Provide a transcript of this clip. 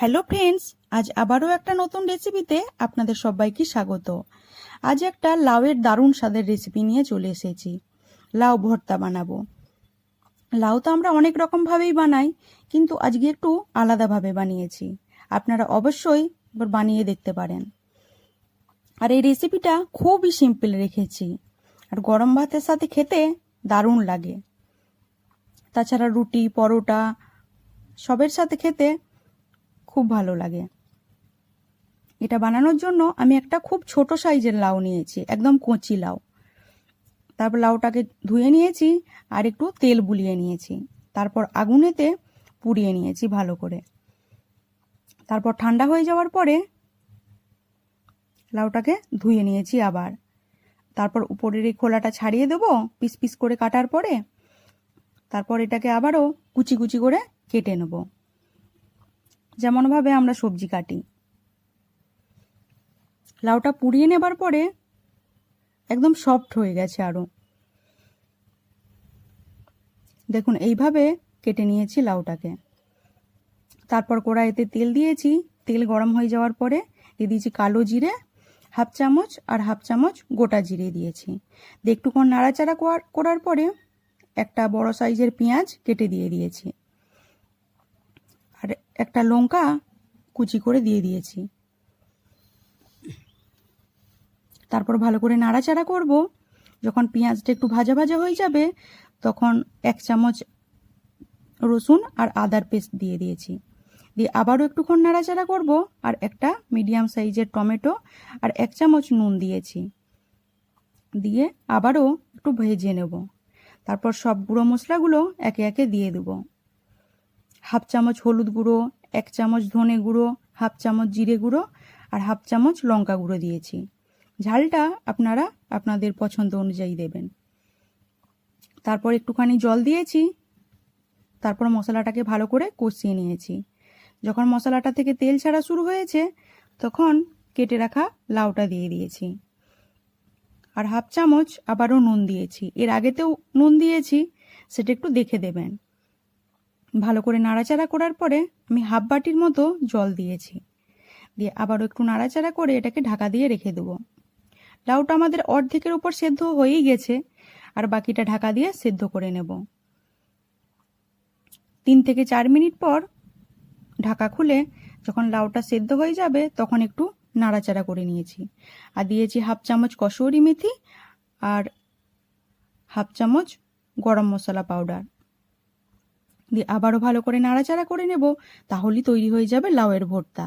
Hello friends, আজ আবারও একটা নতুন রেসিপিতে আপনাদের সবাইকে স্বাগত। আজ একটা লাউয়ের দারুণ স্বাদের রেসিপি নিয়ে চলে এসেছি। লাউ ভর্তা বানাবো। লাউ তো আমরা অনেক রকমভাবেই বানাই, কিন্তু আজকে একটু আলাদাভাবে বানিয়েছি। আপনারা অবশ্যই বানিয়ে দেখতে পারেন। আর এই রেসিপিটা খুবই সিম্পল রেখেছি। আর গরম ভাতের সাথে খেতে দারুণ লাগে। তাছাড়া রুটি, পরোটা, সবের সাথে খেতে খুব ভালো লাগে। এটা বানানোর জন্য আমি একটা খুব ছোট সাইজের লাউ নিয়েছি, একদম কচি লাউ। তারপর লাউটাকে ধুয়ে নিয়েছি আর একটু তেল বুলিয়ে নিয়েছি। তারপর আগুনেতে পুড়িয়ে নিয়েছি ভালো করে। তারপর ঠান্ডা হয়ে যাওয়ার পরে লাউটাকে ধুয়ে নিয়েছি আবার। তারপর উপরের এই খোলাটা ছাড়িয়ে দেবো, পিস পিস করে কাটার পরে তারপর এটাকে আবারও কুচি কুচি করে কেটে নেব। যেমনভাবে আমরা সবজি কাটি। লাউটা পুড়িয়ে নেবার পরে একদম সফট হয়ে গেছে আরও দেখুন, এইভাবে কেটে নিয়েছি লাউটাকে। তারপর কড়াইতে তেল দিয়েছি। তেল গরম হয়ে যাওয়ার পরে দিয়ে দিয়েছি কালো জিরে, হাফ চামচ আর হাফ চামচ গোটা জিরে দিয়েছি। দিয়ে একটুক্ষণ নাড়াচাড়া করার পরে একটা বড় সাইজের পেঁয়াজ কেটে দিয়ে দিয়েছি। আর একটা লঙ্কা কুচি করে দিয়ে দিয়েছি। তারপর ভালো করে নাড়াচাড়া করব। যখন পেঁয়াজটা একটু ভাজা ভাজা হয়ে যাবে, তখন এক চামচ রসুন আর আদার পেস্ট দিয়ে দিয়েছি। দিয়ে আবারও একটুক্ষণ নাড়াচাড়া করব আর একটা মিডিয়াম সাইজের টমেটো আর এক চামচ নুন দিয়েছি। দিয়ে আবারও একটু ভেজে নেব। তারপর সব গুঁড়ো মশলাগুলো একে একে দিয়ে দেব। হাফ চামচ হলুদ গুঁড়ো, এক চামচ ধনে গুঁড়ো, হাফ চামচ জিরে গুঁড়ো আর হাফ চামচ লঙ্কা গুঁড়ো দিয়েছি। ঝালটা আপনারা আপনাদের পছন্দ অনুযায়ী দেবেন। তারপর একটুখানি জল দিয়েছি। তারপর মশলাটাকে ভালো করে কষিয়ে নিয়েছি। যখন মশলাটা থেকে তেল ছাড়া শুরু হয়েছে, তখন কেটে রাখা লাউটা দিয়ে দিয়েছি। আর হাফ চামচ আবারও নুন দিয়েছি। এর আগেতেও নুন দিয়েছি, সেটা একটু দেখে দেবেন। ভালো করে নাড়াচাড়া করার পরে আমি হাফ বাটির মতো জল দিয়েছি। দিয়ে আবারও একটু নাড়াচাড়া করে এটাকে ঢাকা দিয়ে রেখে দেবো। লাউটা আমাদের অর্ধেকের উপর সেদ্ধ হয়েই গেছে, আর বাকিটা ঢাকা দিয়ে সেদ্ধ করে নেব। তিন থেকে চার মিনিট পর ঢাকা খুলে যখন লাউটা সেদ্ধ হয়ে যাবে, তখন একটু নাড়াচাড়া করে নিয়েছি। আর দিয়েছি হাফ চামচ কসুরি মেথি আর হাফ চামচ গরম মশলা পাউডার। দিয়ে আবারও ভালো করে নাড়াচাড়া করে নেব তাহলেই তৈরি হয়ে যাবে লাউয়ের ভর্তা।